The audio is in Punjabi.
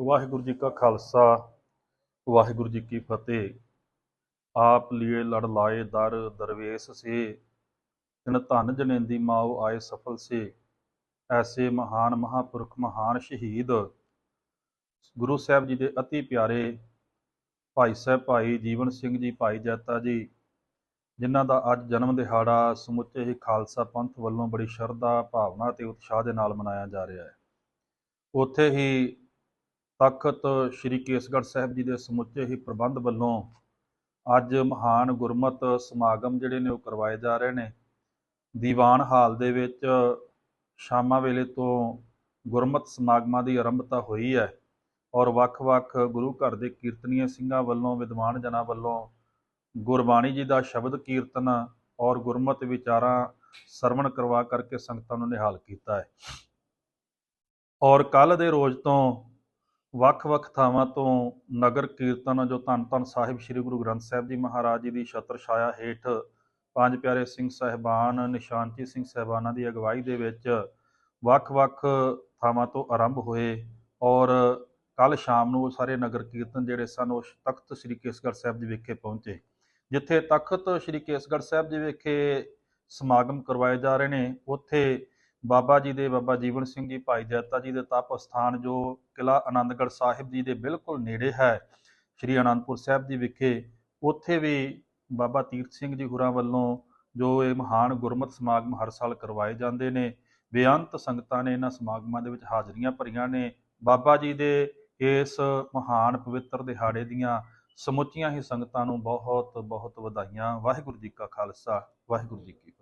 ਵਾਹਿਗੁਰੂ ਜੀ ਕਾ ਖਾਲਸਾ, ਵਾਹਿਗੁਰੂ ਜੀ ਕੀ ਫਤਿਹ। ਆਪ ਲੀਏ ਲੜ ਲਾਏ, ਦਰ ਦਰਵੇਸ਼ ਸੇ। ਤਿਨ ਧਨ ਜਨੇਂਦੀ ਮਾਉ ਆਏ ਸਫਲ ਸੇ। ਐਸੇ ਮਹਾਨ ਮਹਾਪੁਰਖ ਮਹਾਨ ਸ਼ਹੀਦ। ਗੁਰੂ ਸਾਹਿਬ ਜੀ ਦੇ ਅਤੀ ਪਿਆਰੇ ਭਾਈ ਸਾਹਿਬ, ਭਾਈ ਜੀਵਨ ਸਿੰਘ ਜੀ, ਭਾਈ ਜੈਤਾ ਜੀ, ਜਿਨ੍ਹਾਂ ਦਾ ਅੱਜ ਜਨਮ ਦਿਹਾੜਾ ਸਮੁੱਚੇ ਹੀ ਖਾਲਸਾ ਪੰਥ ਵੱਲੋਂ ਬੜੀ ਸ਼ਰਧਾ, ਭਾਵਨਾ ਤੇ ਉਤਸ਼ਾਹ ਦੇ ਨਾਲ ਮਨਾਇਆ ਜਾ ਰਿਹਾ ਹੈ। ਉੱਥੇ ਹੀ ਤਖਤ ਸ੍ਰੀ ਕੇਸਗੜ੍ਹ ਸਾਹਿਬ ਜੀ ਦੇ ਸਮੁੱਚੇ ਹੀ ਪ੍ਰਬੰਧ ਵੱਲੋਂ ਅੱਜ ਮਹਾਨ ਗੁਰਮਤ ਸਮਾਗਮ ਜਿਹੜੇ ਨੇ ਉਹ ਕਰਵਾਏ ਜਾ ਰਹੇ ਨੇ। ਦੀਵਾਨ ਹਾਲ ਦੇ ਵਿੱਚ ਸ਼ਾਮਾਂ ਵੇਲੇ ਤੋਂ ਗੁਰਮਤ ਸਮਾਗਮਾਂ ਦੀ ਆਰੰਭਤਾ ਹੋਈ ਹੈ ਔਰ ਵੱਖ-ਵੱਖ ਗੁਰੂ ਘਰ ਦੇ ਕੀਰਤਨੀਏ ਸਿੰਘਾਂ ਵੱਲੋਂ, ਵਿਦਵਾਨ ਜਨਾਂ ਵੱਲੋਂ ਗੁਰਬਾਣੀ ਜੀ ਦਾ ਸ਼ਬਦ ਕੀਰਤਨ ਔਰ ਗੁਰਮਤ ਵਿਚਾਰਾਂ ਸਰਵਣ ਕਰਵਾ ਕਰਕੇ ਸੰਗਤਾਂ ਨੂੰ ਨਿਹਾਲ ਕੀਤਾ ਹੈ। ਔਰ ਕੱਲ ਦੇ ਰੋਜ਼ ਤੋਂ ਵੱਖ-ਵੱਖ ਥਾਵਾਂ ਤੋਂ ਨਗਰ ਕੀਰਤਨ ਜੋ ਧੰਨ ਧੰਨ ਸਾਹਿਬ ਸ੍ਰੀ ਗੁਰੂ ਗ੍ਰੰਥ ਸਾਹਿਬ ਜੀ ਮਹਾਰਾਜ ਜੀ ਦੀ ਛਤਰ ਛਾਇਆ ਹੇਠ ਪੰਜ ਪਿਆਰੇ ਸਿੰਘ ਸਹਿਬਾਨ, ਨਿਸ਼ਾਨਚੀ ਸਿੰਘ ਸਹਿਬਾਨਾਂ ਦੀ ਅਗਵਾਈ ਦੇ ਵਿੱਚ ਵੱਖ-ਵੱਖ ਥਾਵਾਂ ਤੋਂ ਆਰੰਭ ਹੋਏ ਔਰ ਕੱਲ ਸ਼ਾਮ ਨੂੰ ਉਹ ਸਾਰੇ ਨਗਰ ਕੀਰਤਨ ਜਿਹੜੇ ਸਨ ਉਹ ਤਖਤ ਸ੍ਰੀ ਕੇਸਗੜ੍ਹ ਸਾਹਿਬ ਜੀ ਵਿਖੇ ਪਹੁੰਚੇ, ਜਿੱਥੇ ਤਖਤ ਸ੍ਰੀ ਕੇਸਗੜ੍ਹ ਸਾਹਿਬ ਜੀ ਵਿਖੇ ਸਮਾਗਮ ਕਰਵਾਏ ਜਾ ਰਹੇ ਨੇ, ਉੱਥੇ ਬਾਬਾ ਜੀ ਦੇ, ਬਾਬਾ ਜੀਵਨ ਸਿੰਘ ਜੀ, ਭਾਈ ਜੈਤਾ ਜੀ ਦੇ ਤਪ ਸਥਾਨ, ਜੋ ਕਿਲਾ ਆਨੰਦਗੜ੍ਹ ਸਾਹਿਬ ਜੀ ਦੇ ਬਿਲਕੁਲ ਨੇੜੇ ਹੈ, ਸ੍ਰੀ ਆਨੰਦਪੁਰ ਸਾਹਿਬ ਜੀ ਵਿਖੇ, ਉੱਥੇ ਵੀ ਬਾਬਾ ਤੀਰਥ ਸਿੰਘ ਜੀ ਹੁਰਾਂ ਵੱਲੋਂ ਜੋ ਇਹ ਮਹਾਨ ਗੁਰਮਤ ਸਮਾਗਮ ਹਰ ਸਾਲ ਕਰਵਾਏ ਜਾਂਦੇ ਨੇ, ਬੇਅੰਤ ਸੰਗਤਾਂ ਨੇ ਇਹਨਾਂ ਸਮਾਗਮਾਂ ਦੇ ਵਿੱਚ ਹਾਜ਼ਰੀਆਂ ਭਰੀਆਂ ਨੇ, ਬਾਬਾ ਜੀ ਦੇ ਇਸ ਮਹਾਨ ਪਵਿੱਤਰ ਦਿਹਾੜੇ ਦੀਆਂ ਸਮੁੱਚੀਆਂ ਹੀ ਸੰਗਤਾਂ ਨੂੰ ਬਹੁਤ ਬਹੁਤ ਵਧਾਈਆਂ, ਵਾਹਿਗੁਰੂ ਜੀ ਕਾ ਖਾਲਸਾ, ਵਾਹਿਗੁਰੂ ਜੀ ਕੀ